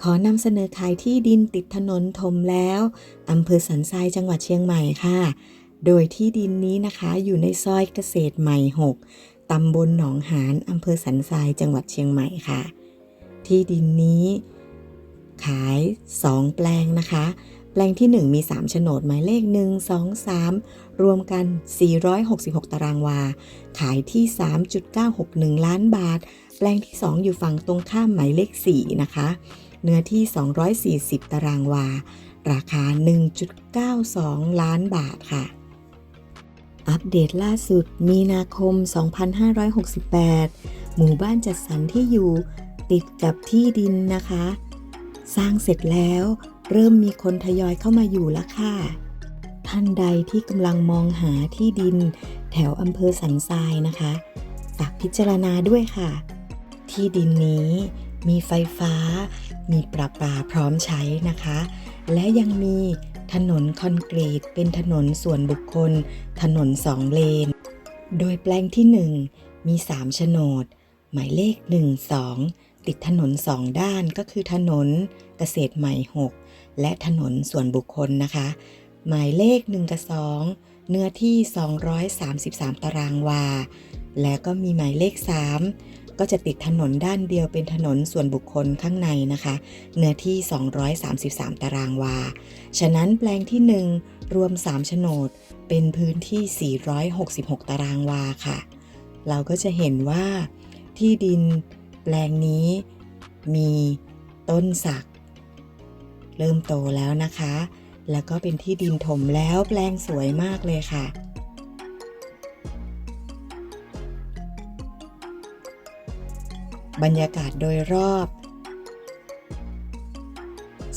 ขอนำเสนอขายที่ดินติดถนนถมแล้วอำเภอสันทรายจังหวัดเชียงใหม่ค่ะ โดยที่ดินนี้นะคะอยู่ในซอยเกษตรใหม่ 6ตำบลหนองหานอำเภอสันทรายจังหวัดเชียงใหม่ค่ะ ที่ดินนี้ ขาย 2 แปลงนะคะ แปลงที่ 1 มี 3 โฉนดหมายเลข 1 2 3 รวมกัน 466 ตารางวา ขายที่ 3.961 ล้านบาท แปลงที่ 2 อยู่ฝั่งตรงข้ามหมายเลข 4 นะคะ เนื้อที่ 240 ตารางวา ราคา 1.92 ล้านบาทค่ะ อัปเดตล่าสุดมีนาคม 2568 หมู่บ้านจัดสรรที่อยู่ติดกับที่ดินนะคะ สร้างเสร็จแล้วเริ่มมีคนทยอยเข้ามาอยู่แล้วค่ะ ท่านใดที่กำลังมองหาที่ดิน แถวอำเภอสันทรายนะคะฝากพิจารณาด้วยค่ะ ที่ดินนี้ มีไฟฟ้า มีประปาพร้อมใช้นะคะ และยังมีถนนคอนกรีตเป็นถนนส่วนบุคคล ถนนสองเลน โดยแปลงที่ 1 มี3โฉนด หมายเลข 1 2 ติดถนนสองด้านก็คือถนนเกษตรใหม่ 6 และถนนส่วนบุคคลนะคะ หมายเลข 1 กับ 2 เนื้อที่ 233 ตารางวา และก็มีหมายเลข 3 ก็จะติดถนนด้านเดียวเป็นถนนส่วนบุคคลข้างในนะคะ เนื้อที่ 233 ตารางวา ฉะนั้นแปลงที่ 1 รวม 3 โฉนด เป็นพื้นที่ 466 ตารางวาค่ะ เราก็จะเห็นว่า ที่ดินแปลงนี้มีต้นสัก เริ่มโตแล้วนะคะ แล้วก็เป็นที่ดินถมแล้วแปลงสวยมากเลยค่ะ บรรยากาศโดยรอบ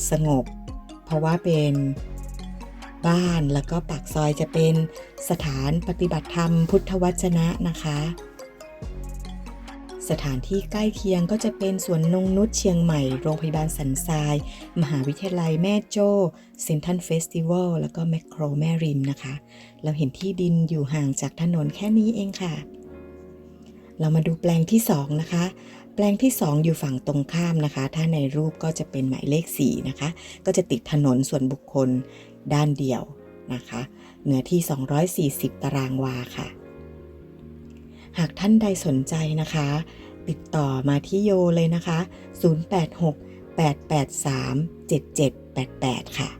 สงบ เพราะว่าเป็นบ้านแล้วก็ปากซอยจะเป็นสถานปฏิบัติธรรมพุทธวจนะนะคะ สถานที่ใกล้เคียงก็จะเป็นสวนนงนุชเชียงใหม่ โรงพยาบาลสันทราย มหาวิทยาลัยแม่โจ้เซนทันเฟสติวัลแล้วก็แมคโครแม่ริมนะคะ เราเห็นที่ดินอยู่ห่างจากถนนแค่นี้เองค่ะ เรามาดูแปลงที่ 2 นะคะ ปลงที่ 2 อยู่ฝั่งตรงข้ามนะคะ ถ้าในรูปก็จะเป็นหมายเลข4นะคะ ก็จะติดถนนส่วนบุคคลด้านเดียวนะคะ เนื้อที่ 240 ตารางวาค่ะ หากท่านใดสนใจนะคะ ติดต่อมาที่โยเลยนะคะ 086 883 7788 ค่ะ